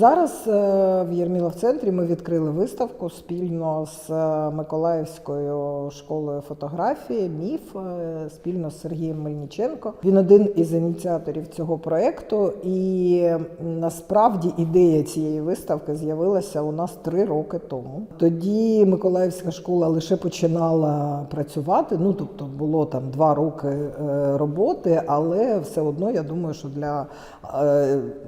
зараз е, в Єрміла в центрі ми відкрили виставку спільно з е, Миколаївською школою фотографії МІФ е, спільно з Сергієм Мельниченко. Він один із ініціаторів цього проекту. І насправді ідея цієї виставки з'явилася у нас три роки тому. Тоді Миколаївська школа лише починала працювати. Ну тобто було там два роки роботи, але все одно я думаю, що для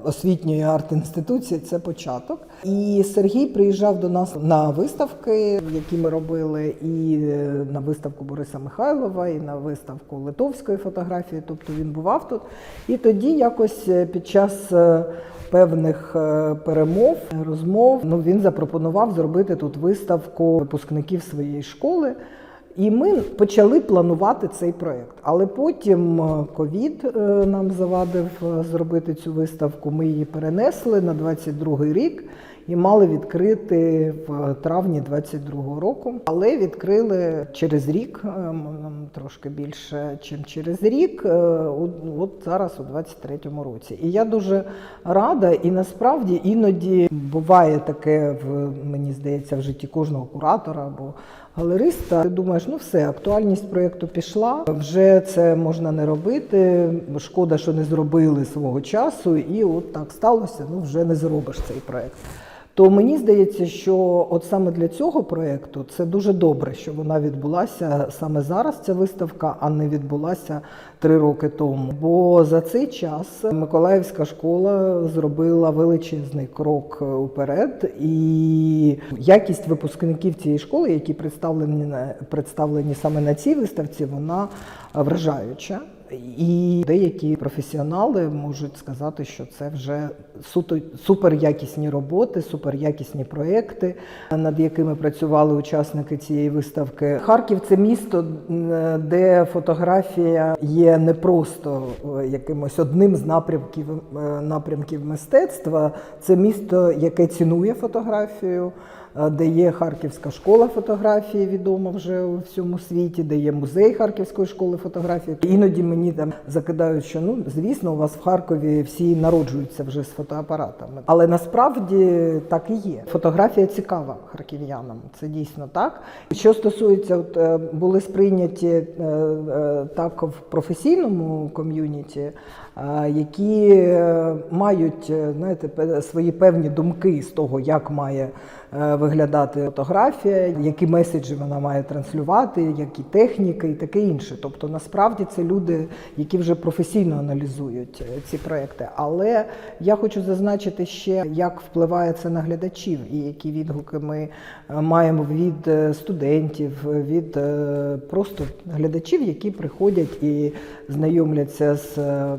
освітньої арт-інституції це початок. І Сергій приїжджав до нас на виставки, які ми робили, і е, на виставку Бориса Михайлова, і на виставку литовської фотографії. Тобто він бував тут. І тоді якось е, під час е, певних перемов, розмов, ну він запропонував зробити тут виставку випускників своєї школи. І ми почали планувати цей проєкт. Але потім е, ковід е, нам завадив е, зробити цю виставку. Ми її перенесли на 22-й рік і мали відкрити в травні 22-го року. Але відкрили через рік, трошки більше, ніж через рік, от зараз у 23-му році. І я дуже рада, і насправді іноді буває таке в мені здається в житті кожного куратора або галериста. Ти думаєш, ну все, актуальність проєкту пішла, вже це можна не робити. Шкода, що не зробили свого часу, і от так сталося. Ну вже не зробиш цей проєкт. То мені здається, що от саме для цього проєкту це дуже добре, що вона відбулася саме зараз. Ця виставка, а не відбулася три роки тому. Бо за цей час Миколаївська школа зробила величезний крок уперед, і якість випускників цієї школи, які представлені представлені саме на цій виставці, вона вражаюча. І деякі професіонали можуть сказати, що це вже суто суперякісні роботи, суперякісні проекти, над якими працювали учасники цієї виставки. Харків це місто, де фотографія є не просто е, якимось одним з напрямків е, напрямків мистецтва. Це місто, яке цінує фотографію. Е, Де є Харківська школа фотографії, відома вже у всьому світі, де є музей Харківської школи фотографії. Іноді мені там закидають, що ну звісно, у вас в Харкові всі народжуються вже з фотоапаратами. Але насправді так і є. Фотографія цікава харків'янам. Це дійсно так. Що стосується, от е, були сприйняті е, так в професійному ком'юніті, які мають знаєте, свої певні думки з того, як має виглядати фотографія, які меседжі вона має транслювати, які техніки і таке інше. Тобто, насправді це люди, які вже професійно аналізують е, ці проекти. Але я хочу зазначити ще, як впливає це на глядачів, і які відгуки ми е, маємо від е, студентів, від е, просто глядачів, які приходять і знайомляться з е,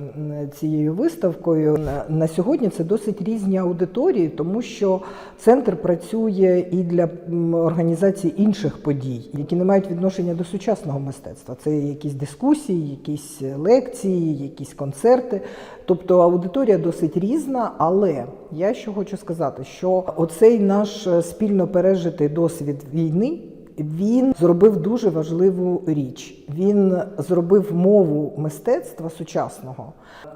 цією виставкою. На сьогодні це досить різні аудиторії, тому що центр працює і для організації інших подій, які не мають відношення до сучасного мистецтва. Це якісь дискусії, якісь лекції, якісь концерти. Тобто аудиторія досить різна, але я що хочу сказати, що оцей наш е, спільно пережитий досвід війни. Він зробив дуже важливу річ. Він зробив мову мистецтва сучасного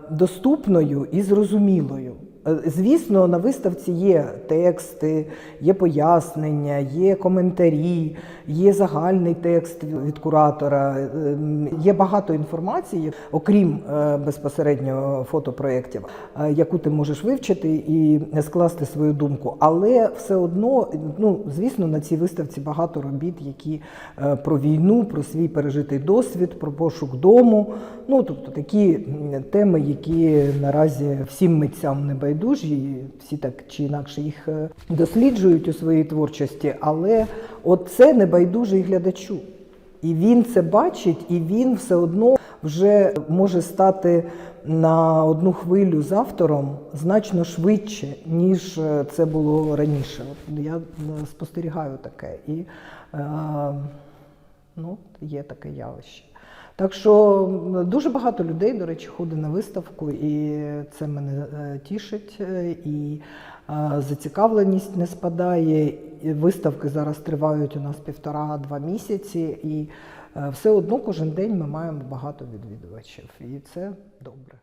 доступною і зрозумілою. Е, Звісно, на виставці є тексти, є пояснення, є коментарі, є загальний текст від куратора, ем, є багато інформації, окрім е, безпосередньо фотопроєктів, е, яку ти можеш вивчити і скласти свою думку. Але все одно, ну звісно, на цій виставці багато робіт, які е, про війну, про свій пережитий досвід, про пошук дому. Ну тобто такі теми, які наразі всім митцям не байдужі, і всі так чи інакше їх е, досліджують у своїй творчості, але от це не байдужий глядачу. І він це бачить, і він все одно вже може стати на одну хвилю з автором значно швидше, ніж е, це було раніше. Я е, спостерігаю таке. І е, ну, є таке явище. Так що дуже багато людей, до речі, ходить на виставку, і це мене е, тішить. е, І е, зацікавленість не спадає. Виставки зараз тривають у нас півтора-два місяці, і все одно кожен день ми маємо багато відвідувачів, і це добре.